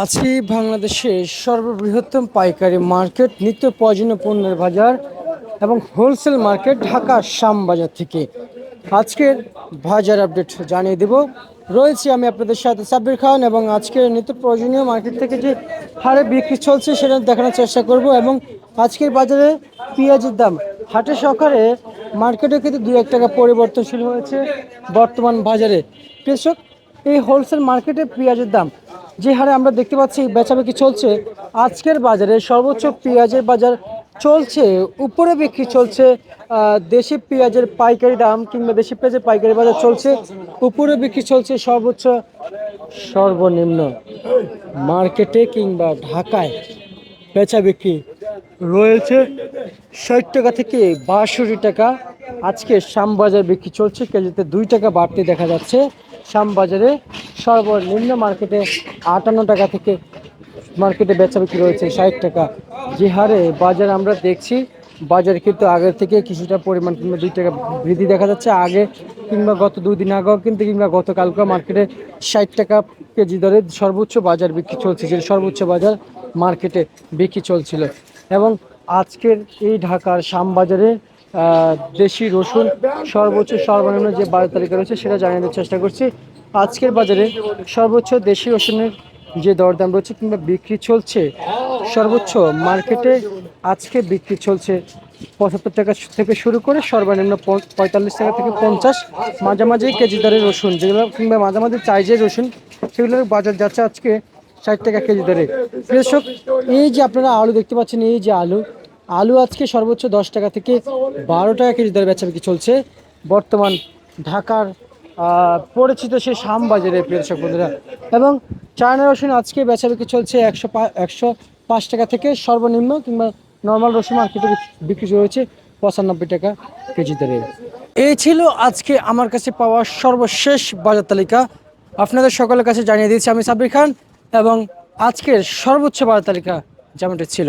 আছি বাংলাদেশের সর্ববৃহত্তম পাইকারি মার্কেট, নিত্য প্রয়োজনীয় পণ্যের বাজার এবং হোলসেল মার্কেট ঢাকা শ্যামবাজার থেকে। আজকের বাজার আপডেট জানিয়ে দেব। রয়েছে আমি আপনাদের সাথে সাব্বির খান এবং আজকের নিত্য প্রয়োজনীয় মার্কেট থেকে যে হারে বিক্রি চলছে সেটা দেখানোর চেষ্টা করব এবং আজকের বাজারে পেঁয়াজের দাম। হাটে সকালে মার্কেটে কিন্তু দু এক টাকা পরিবর্তনশীল হয়েছে বর্তমান বাজারে। কৃষক এই হোলসেল মার্কেটে পেঁয়াজের দাম যে হারে আমরা দেখতে পাচ্ছি বেচাবেচি চলছে। আজকের বাজারে সর্বোচ্চ পেঁয়াজের বাজার চলছে, উপরে বিক্রি চলছে দেশি পেঁয়াজের পাইকারি দাম কিংবা দেশি পেঁয়াজের পাইকারি বাজার চলছে, উপরে বিক্রি চলছে সর্বোচ্চ সর্বনিম্ন মার্কেটে কিংবা ঢাকায় বেচা বিক্রি রয়েছে ষাট টাকা থেকে বাষট্টি টাকা। আজকে শ্যামবাজার বিক্রি চলছে, কেজিতে দুই টাকা বাড়তি দেখা যাচ্ছে। শ্যামবাজারে সর্বনিম্ন মার্কেটে আটান্ন টাকা থেকে মার্কেটে বেচা বিক্রি রয়েছে ষাট টাকা। যে হারে বাজার আমরা দেখছি, বাজার কিন্তু আগের থেকে কিছুটা পরিমাণ কিংবা দুই টাকা বৃদ্ধি দেখা যাচ্ছে। আগে কিংবা গত দুই দিন আগেও কিন্তু কিংবা গতকালকেও মার্কেটে ষাট টাকা কেজি দরে সর্বোচ্চ বাজার বিক্রি চলছে, যে সর্বোচ্চ বাজার মার্কেটে বিক্রি চলছিল। এবং আজকের এই ঢাকার শ্যামবাজারে দেশি রসুন সর্বোচ্চ সর্বনিম্ন যে বাজার তালিকা রয়েছে সেটা জানিয়ে চেষ্টা করছি। আজকের বাজারে সর্বোচ্চ দেশি রসুনের যে দরদাম রয়েছে কিংবা বিক্রি চলছে, সর্বোচ্চ মার্কেটে আজকে বিক্রি চলছে পঁচাত্তর টাকা থেকে শুরু করে সর্বনিম্ন পঁয়তাল্লিশ টাকা থেকে পঞ্চাশ মাঝামাঝি কেজি দরে রসুন, যেগুলো কিংবা মাঝামাঝি চাইজের রসুন সেগুলোর বাজার যাচ্ছে আজকে ষাট টাকা কেজি দরে। কৃষক এই যে আপনারা আলু দেখতে পাচ্ছেন, এই যে আলু আলু আজকে সর্বোচ্চ দশ টাকা থেকে বারো টাকা কেজি দরে বেচা বিক্রি চলছে। বর্তমান ঢাকার পরিচিত সেই শ্যামবাজারে প্রিয় বন্ধুরা। এবং চায়না রসুন আজকে বেচা বিক্রি চলছে একশো একশো পাঁচ টাকা থেকে সর্বনিম্ন কিংবা নর্মাল রসুন মার্কেটে বিক্রি রয়েছে পঁচানব্বই টাকা কেজি দরে এই ছিল আজকে আমার কাছে পাওয়া সর্বশেষ বাজার তালিকা। আপনাদের সকলের কাছে জানিয়ে দিয়েছি আমি সাব্বির খান এবং আজকের সর্বোচ্চ বাজার তালিকা যেমনটি ছিল।